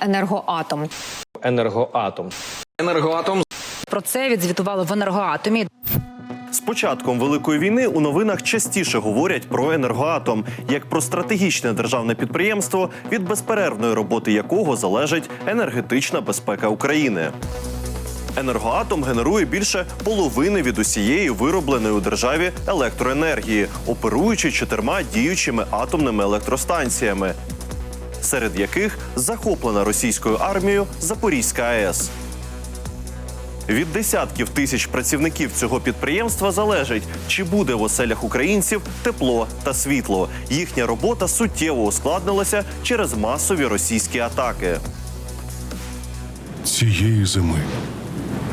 енергоатом. енергоатом. Енергоатом Про це відзвітували в енергоатомі. З початком великої війни у новинах частіше говорять про енергоатом як про стратегічне державне підприємство, від безперервної роботи якого залежить енергетична безпека України. Енергоатом генерує більше половини від усієї виробленої у державі електроенергії, оперуючи чотирма діючими атомними електростанціями, серед яких захоплена російською армією Запорізька АЕС. Від десятків тисяч працівників цього підприємства залежить, чи буде в оселях українців тепло та світло. Їхня робота суттєво ускладнилася через масові російські атаки. цієї зими,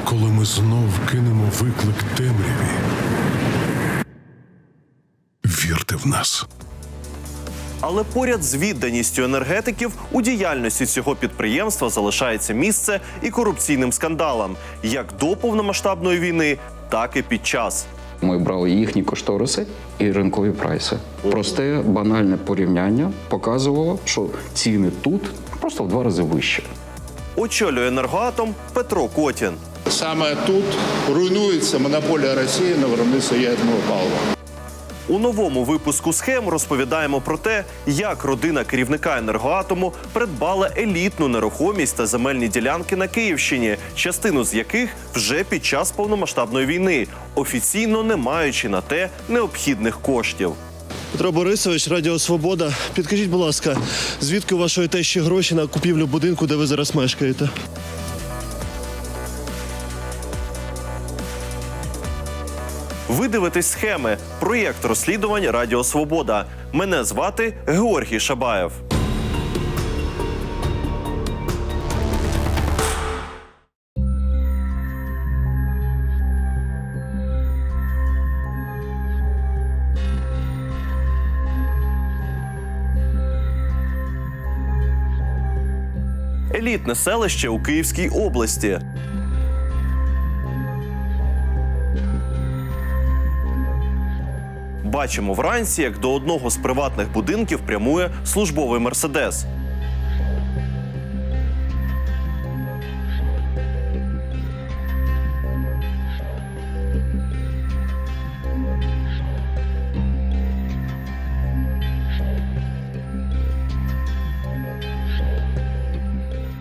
коли ми знов кинемо виклик темряві. Вірте в нас. Але поряд з відданістю енергетиків у діяльності цього підприємства залишається місце і корупційним скандалам, як до повномасштабної війни, так і під час. ми брали їхні кошториси і ринкові прайси. Просте банальне порівняння показувало, що ціни тут просто в два рази вищі. Очолює енергоатом Петро Котін. Саме тут руйнується монополія Росії на виробництво ядерного палива. У новому випуску схем розповідаємо про те, як родина керівника енергоатому придбала елітну нерухомість та земельні ділянки на Київщині, частину з яких вже під час повномасштабної війни, офіційно не маючи на те необхідних коштів. Петро Борисович, Радіо Свобода. Підкажіть, будь ласка, звідки у вашої тещі гроші на купівлю будинку, де ви зараз мешкаєте? Ви дивитесь схеми. Проєкт розслідувань Радіо Свобода. Мене звати Георгій Шабаєв. Елітне селище у Київській області. Бачимо вранці, як до одного з приватних будинків прямує службовий мерседес.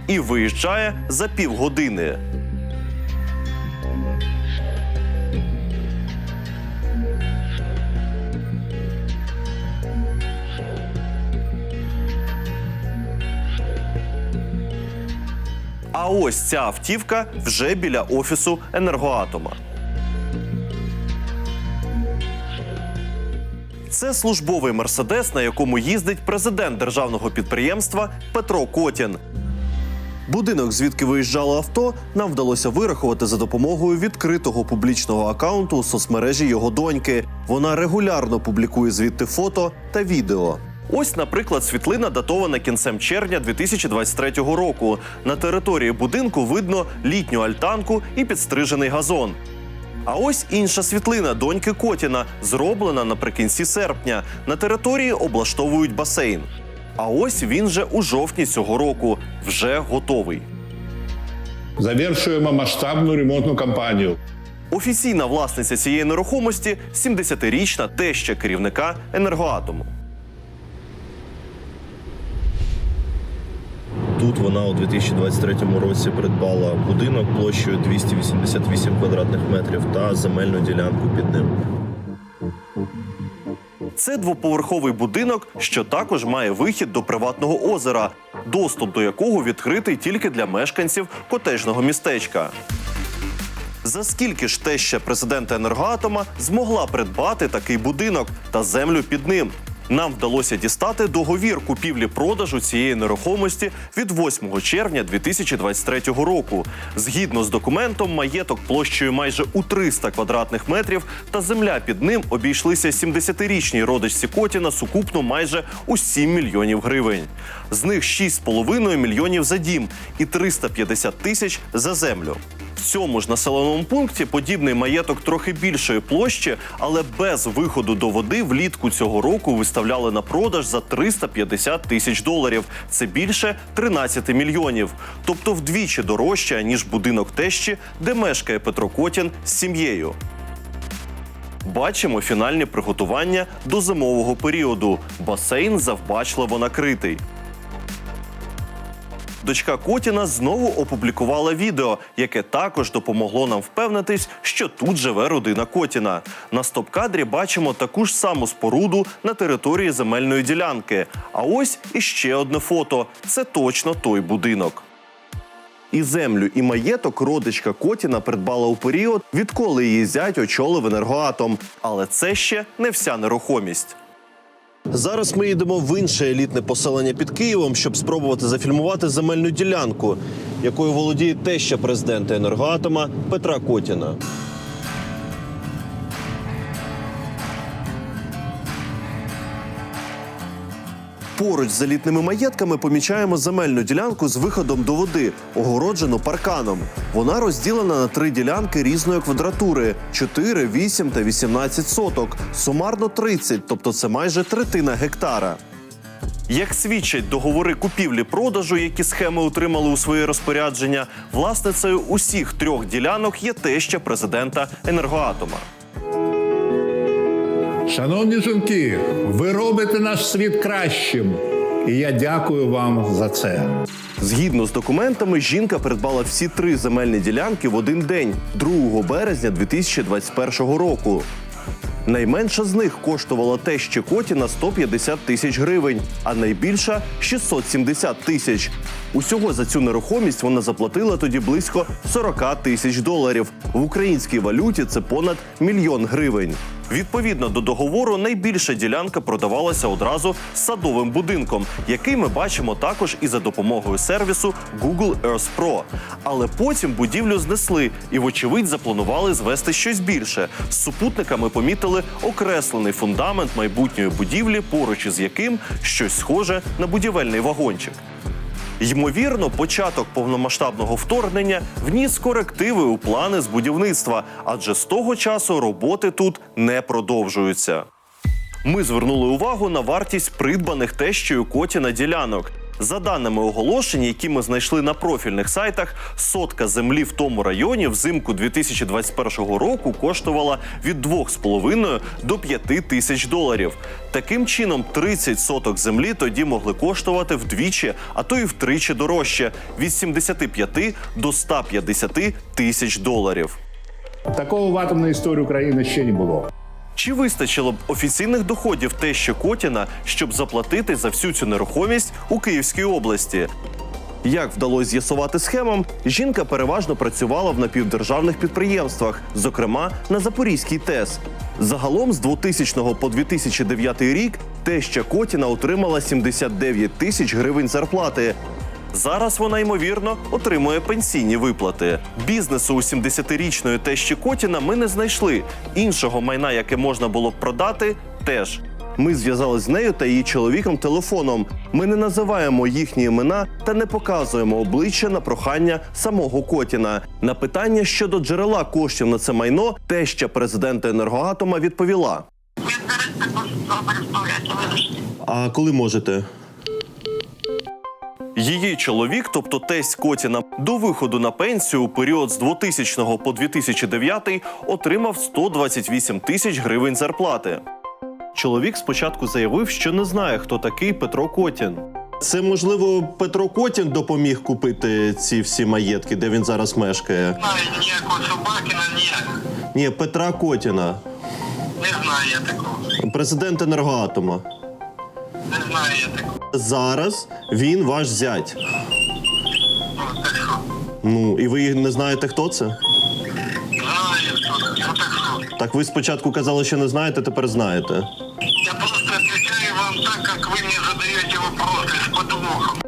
І виїжджає за півгодини. А ось ця автівка вже біля офісу енергоатома. Це службовий мерседес, на якому їздить президент державного підприємства Петро Котін. Будинок, звідки виїжджало авто, нам вдалося вирахувати за допомогою відкритого публічного акаунту у соцмережі його доньки. Вона регулярно публікує звідти фото та відео. Ось, наприклад, світлина датована кінцем червня 2023 року. На території будинку видно літню альтанку і підстрижений газон. А ось інша світлина доньки Котіна, зроблена наприкінці серпня. На території облаштовують басейн. А ось він же у жовтні цього року вже готовий. Завершуємо масштабну ремонтну кампанію. Офіційна власниця цієї нерухомості 70-річна теща керівника енергоатому. Тут вона у 2023 році придбала будинок площею 288 квадратних метрів та земельну ділянку під ним. Це двоповерховий будинок, що також має вихід до приватного озера, доступ до якого відкритий тільки для мешканців котежного містечка. За скільки ж теща президента енергоатома змогла придбати такий будинок та землю під ним? Нам вдалося дістати договір купівлі-продажу цієї нерухомості від 8 червня 2023 року. Згідно з документом, маєток площею майже у 300 квадратних метрів та земля під ним обійшлися 70-річній родичці Котіна сукупно майже у 7 мільйонів гривень. З них 6,5 мільйонів за дім і 350 тисяч за землю. В цьому ж населеному пункті подібний маєток трохи більшої площі, але без виходу до води влітку цього року виставляли на продаж за 350 тисяч доларів. Це більше 13 мільйонів, тобто вдвічі дорожче ніж будинок тещі, де мешкає Петро Котін з сім'єю. Бачимо фінальні приготування до зимового періоду. Басейн завбачливо накритий. Дочка Котіна знову опублікувала відео, яке також допомогло нам впевнитись, що тут живе родина Котіна. На стоп-кадрі бачимо таку ж саму споруду на території земельної ділянки. А ось іще одне фото. Це точно той будинок. І землю, і маєток родичка Котіна придбала у період, відколи її зять очолив енергоатом. Але це ще не вся нерухомість. Зараз ми їдемо в інше елітне поселення під Києвом, щоб спробувати зафільмувати земельну ділянку, якою володіє теща президента енергоатома Петра Котіна. Поруч з елітними маєтками помічаємо земельну ділянку з виходом до води, огороджену парканом. Вона розділена на три ділянки різної квадратури: 4, 8 та 18 соток. Сумарно 30, тобто це майже третина гектара. Як свідчать договори купівлі-продажу, які схеми отримали у своє розпорядження, власницею усіх трьох ділянок є теща президента енергоатома. Шановні жінки, ви робите наш світ кращим. І я дякую вам за це. Згідно з документами, жінка придбала всі три земельні ділянки в один день, 2 березня 2021 року. Найменша з них коштувала тещі Котіна 150 тисяч гривень, а найбільша 670 тисяч. Усього за цю нерухомість вона заплатила тоді близько 40 тисяч доларів. В українській валюті це понад мільйон гривень. Відповідно до договору, найбільша ділянка продавалася одразу з садовим будинком, який ми бачимо також і за допомогою сервісу Google Earth Pro. Але потім будівлю знесли і, вочевидь, запланували звести щось більше. З супутниками помітили окреслений фундамент майбутньої будівлі, поруч із яким щось схоже на будівельний вагончик. Ймовірно, початок повномасштабного вторгнення вніс корективи у плани з будівництва, адже з того часу роботи тут не продовжуються. Ми звернули увагу на вартість придбаних тещею Котіна ділянок. За даними оголошень, які ми знайшли на профільних сайтах, сотка землі в тому районі взимку 2021 року коштувала від 2,5 до 5 тисяч доларів. Таким чином, 30 соток землі тоді могли коштувати вдвічі, а то й втричі дорожче від 75 до 150 тисяч доларів. Такого в атомній історії України ще не було. Чи вистачило б офіційних доходів тещі Котіна, щоб заплатити за всю цю нерухомість у Київській області? Як вдалося з'ясувати схемам, жінка переважно працювала в напівдержавних підприємствах, зокрема на Запорізькій ТЕС. Загалом з 2000 по 2009 рік теща Котіна отримала 79 тисяч гривень зарплати. Зараз вона ймовірно отримує пенсійні виплати. Бізнесу у 70-річної тещі Котіна ми не знайшли. Іншого майна, яке можна було б продати, теж. Ми зв'язались з нею та її чоловіком телефоном. Ми не називаємо їхні імена та не показуємо обличчя на прохання самого Котіна. На питання щодо джерела коштів на це майно теща президента енергоатома відповіла: А коли можете? Її чоловік, тобто тесть Котіна, до виходу на пенсію у період з 2000 по 2009 отримав 128 тисяч гривень зарплати. Чоловік спочатку заявив, що не знає, хто такий Петро Котін. Це можливо Петро Котін допоміг купити ці всі маєтки, де він зараз мешкає. знаю ніякого Собакіна, ніяк. Ні, Петра Котіна, Не знаю я такого. президент енергоатома. Не знаю я такого. Зараз він ваш зять. Ну, і ви не знаєте, хто це? Знаю. Ну так що? Так ви спочатку казали, що не знаєте, тепер знаєте. Я просто отвечаю вам так, как вы мне задаете вопросы с подвохом.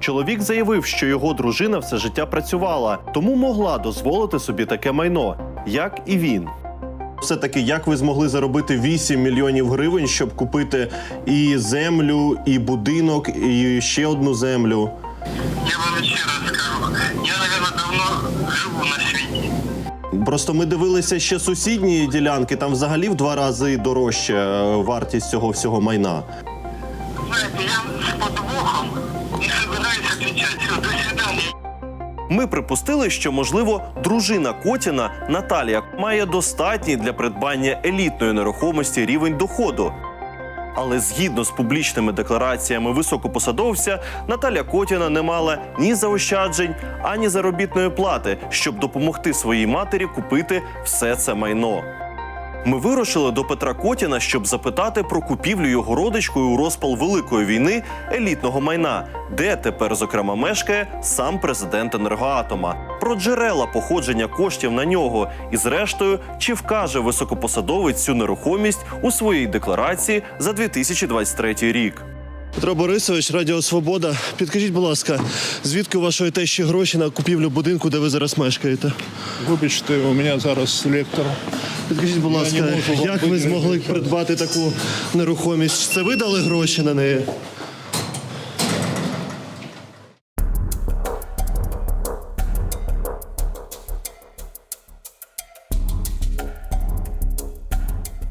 Чоловік заявив, що його дружина все життя працювала, тому могла дозволити собі таке майно, як і він. Все-таки, як ви змогли заробити 8 мільйонів гривень, щоб купити і землю, і будинок, і ще одну землю? Я вам ще раз скажу. Я, наверное, давно живу на світі. Просто ми дивилися ще сусідні ділянки, там взагалі в два рази дорожче вартість цього всього майна. Знаєте, я з Ми припустили, що можливо дружина Котіна Наталія має достатній для придбання елітної нерухомості рівень доходу. Але згідно з публічними деклараціями високопосадовця, Наталя Котіна не мала ні заощаджень, ані заробітної плати, щоб допомогти своїй матері купити все це майно. Ми вирушили до Петра Котіна, щоб запитати про купівлю його родичкою у розпал Великої війни елітного майна, де тепер, зокрема, мешкає сам президент енергоатома, про джерела походження коштів на нього і, зрештою, чи вкаже високопосадовець цю нерухомість у своїй декларації за 2023 рік. Петро Борисович, Радіо Свобода. Підкажіть, будь ласка, звідки у вашої тещі гроші на купівлю будинку, де ви зараз мешкаєте? Вибачте, у мене зараз лектор. Підкажіть, будь ласка, як ви змогли придбати таку нерухомість? Це ви дали гроші на неї?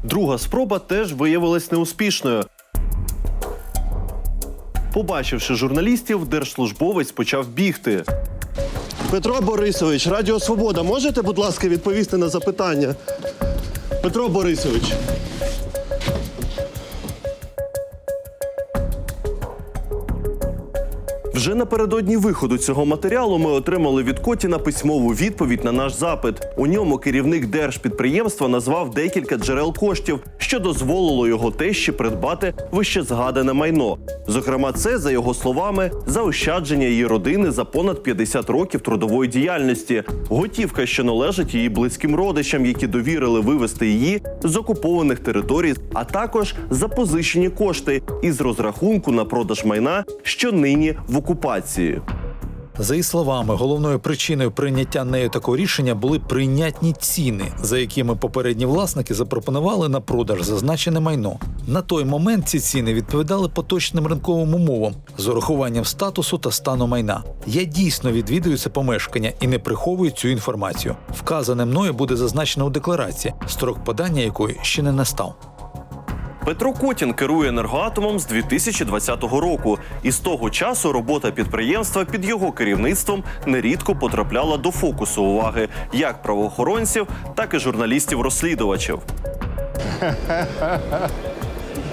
Друга спроба теж виявилась неуспішною. Побачивши журналістів, держслужбовець почав бігти. Петро Борисович, Радіо Свобода, можете, будь ласка, відповісти на запитання? Петро Борисович. Вже напередодні виходу цього матеріалу ми отримали від Котіна письмову відповідь на наш запит. У ньому керівник держпідприємства назвав декілька джерел коштів, що дозволило його тещі придбати вище згадане майно. Зокрема, це за його словами заощадження її родини за понад 50 років трудової діяльності, готівка, що належить її близьким родичам, які довірили вивезти її з окупованих територій, а також запозичені кошти із розрахунку на продаж майна, що нині в окупації. За її словами, головною причиною прийняття нею такого рішення були прийнятні ціни, за якими попередні власники запропонували на продаж зазначене майно. На той момент ці ціни відповідали поточним ринковим умовам з урахуванням статусу та стану майна. Я дійсно відвідую це помешкання і не приховую цю інформацію. Вказане мною буде зазначено у декларації, строк подання якої ще не настав. Петро Котін керує енергоатомом з 2020 року, і з того часу робота підприємства під його керівництвом нерідко потрапляла до фокусу уваги як правоохоронців, так і журналістів-розслідувачів.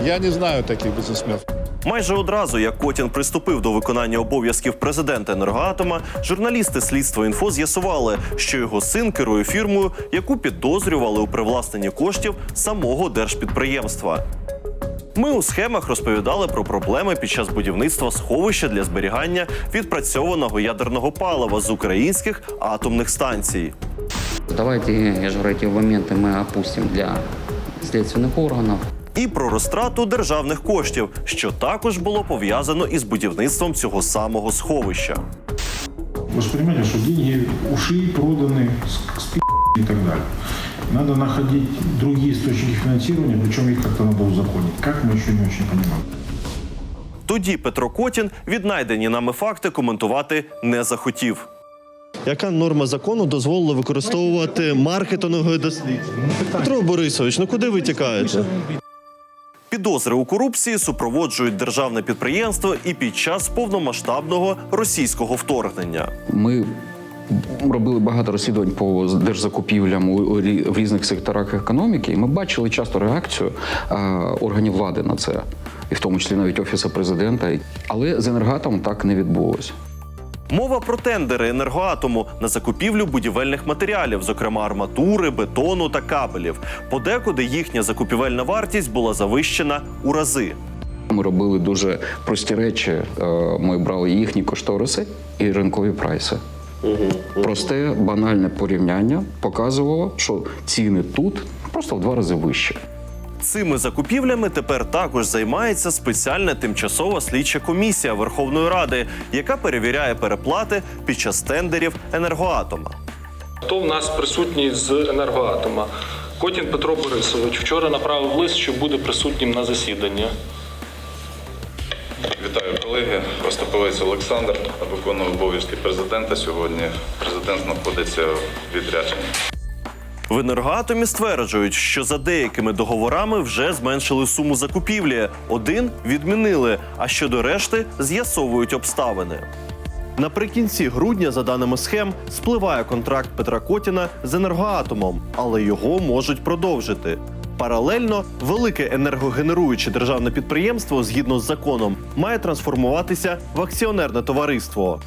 Я не знаю таких бізнесменів. Майже одразу, як Котін приступив до виконання обов'язків президента енергоатома, журналісти слідства інфо з'ясували, що його син керує фірмою, яку підозрювали у привласненні коштів самого держпідприємства. Ми у схемах розповідали про проблеми під час будівництва сховища для зберігання відпрацьованого ядерного палива з українських атомних станцій. Давайте, я же говорю, эти моменты мы опустим для следственных органов. І про розтрату державних коштів, що також було пов'язано із будівництвом цього самого сховища. Вы же понимаете, что деньги ушли, проданы, спи и так далее. Надо находить другие источники финансирования, причем их как-то надо узаконить. Как мы еще не очень понимаем. Тоді Петро Котін віднайдені нами факти коментувати не захотів. Яка норма закону дозволила використовувати маркетингове дослідження? Петро Борисович, ну куди ви тікаєте? Підозри у корупції супроводжують державне підприємство і під час повномасштабного російського вторгнення. Ми робили багато розслідувань по держзакупівлям у, в різних секторах економіки, і ми бачили часто реакцію е, органів влади на це, і в тому числі навіть офісу президента. Але з енергатом так не відбулося. Мова про тендери енергоатому на закупівлю будівельних матеріалів, зокрема арматури, бетону та кабелів. Подекуди їхня закупівельна вартість була завищена у рази. Ми робили дуже прості речі. Е, Ми брали їхні кошториси і ринкові прайси. Просте банальне порівняння показувало, що ціни тут просто в два рази вищі. Цими закупівлями тепер також займається спеціальна тимчасова слідча комісія Верховної Ради, яка перевіряє переплати під час тендерів енергоатома. Хто в нас присутній з енергоатома? Котін Петро Борисович вчора направив лист, що буде присутнім на засіданні. Вітаю, Колеги, Остаповець Олександр виконує обов'язки президента сьогодні. Президент знаходиться в відрядженні. В енергоатомі стверджують, що за деякими договорами вже зменшили суму закупівлі. Один відмінили, а щодо решти з'ясовують обставини. Наприкінці грудня, за даними схем, спливає контракт Петра Котіна з енергоатомом, але його можуть продовжити. Паралельно велике енергогенеруюче державне підприємство, згідно з законом, має трансформуватися в акціонерне товариство.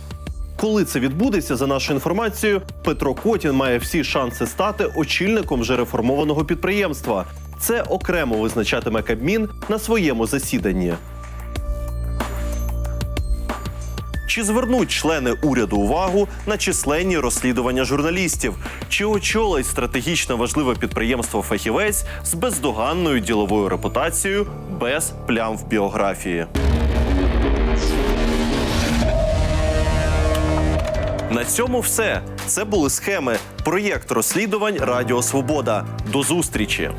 Коли це відбудеться, за нашою інформацією, Петро Котін має всі шанси стати очільником вже реформованого підприємства. Це окремо визначатиме Кабмін на своєму засіданні. Чи звернуть члени уряду увагу на численні розслідування журналістів? Чи очолить стратегічно важливе підприємство фахівець з бездоганною діловою репутацією без плям в біографії? На цьому все. Це були схеми. Проєкт розслідувань Радіо Свобода. До зустрічі.